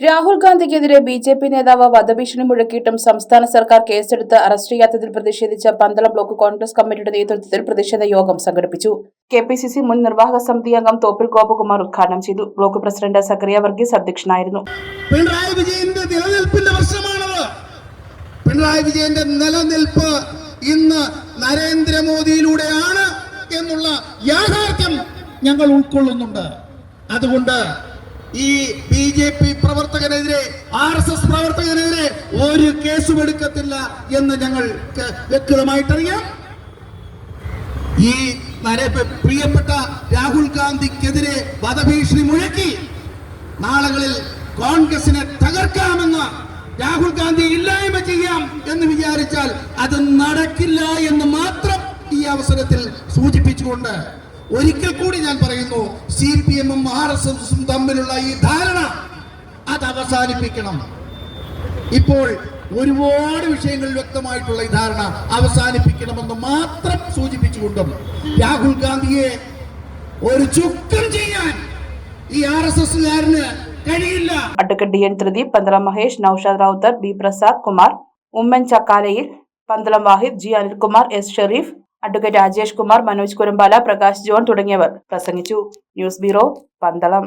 രാഹുൽ ഗാന്ധിക്കെതിരെ B J P നേതാവ് വധഭീഷണി മുഴക്കിയിട്ടും സംസ്ഥാന സർക്കാർ കേസെടുത്ത് അറസ്റ്റ് ചെയ്യാത്തതിൽ പ്രതിഷേധിച്ച പന്തളം ബ്ലോക്ക് കോൺഗ്രസ് കമ്മിറ്റിയുടെ നേതൃത്വത്തിൽ പ്രതിഷേധ യോഗം സംഘടിപ്പിച്ചു. കെ പി സി സി മുൻ നിർവാഹക സമിതി അംഗം തോപ്പിൽ ഗോപകുമാർ ഉദ്ഘാടനം ചെയ്തു. ബ്ലോക്ക് പ്രസിഡന്റ് സക്കറിയ വർഗീസ് അധ്യക്ഷനായിരുന്നു. വിജയന്റെ നിലനിൽപ്പിന്റെ വിജയന്റെ നിലനിൽപ്പ് നരേന്ദ്രമോദിയിലൂടെയാണ് എന്നുള്ള യാഥാർത്ഥ്യം ഞങ്ങൾ ഉൾക്കൊള്ളുന്നുണ്ട്. അതുകൊണ്ട് ഈ ബി ജെ പി പ്രവർത്തകനെതിരെ ആർ എസ് എസ് പ്രവർത്തകനെതിരെ ഒരു കേസും എടുക്കത്തില്ല എന്ന് ഞങ്ങൾ വ്യക്തമായിട്ടറിയാം. ഈ പ്രിയപ്പെട്ട രാഹുൽ ഗാന്ധിക്കെതിരെ വധഭീഷണി മുഴക്കി. നാളുകളിൽ കോൺഗ്രസിനെ തകർക്കാമെന്ന് രാഹുൽ ഗാന്ധി ഇല്ലായ്മ ചെയ്യാം എന്ന് വിചാരിച്ചാൽ അത് നടക്കില്ല എന്ന് മാത്രം ഈ അവസരത്തിൽ സൂചിപ്പിച്ചുകൊണ്ട് ഒരിക്കൽ കൂടി ഞാൻ പറയുന്നു സി പി എമ്മും ആർ എസ് എസും തമ്മിലുള്ള ഈ ധാരണ അത് അവസാനിപ്പിക്കണം. ഇപ്പോൾ ഒരുപാട് വിഷയങ്ങളിൽ വ്യക്തമായിട്ടുള്ള ഈ ധാരണ അവസാനിപ്പിക്കണമെന്ന് മാത്രം സൂചിപ്പിച്ചുകൊണ്ടും രാഹുൽ ഗാന്ധിയെ ഒരു ചുക്കം ചെയ്യാൻ ഈ ആർ എസ് എസുകാരന് കഴിയില്ല. Advocate D N Thrideep Pandalam Mahesh Noushad Rowther B Prasad Kumar Oommen Chakkalayil Pandalam Wahid G Anilkumar S Sherif advocate Rajesh Kumar Manoj Kurampala Prakash John തുടങ്ങിയവർ. പ്രസംഗിച്ചു. News bureau Pandalam.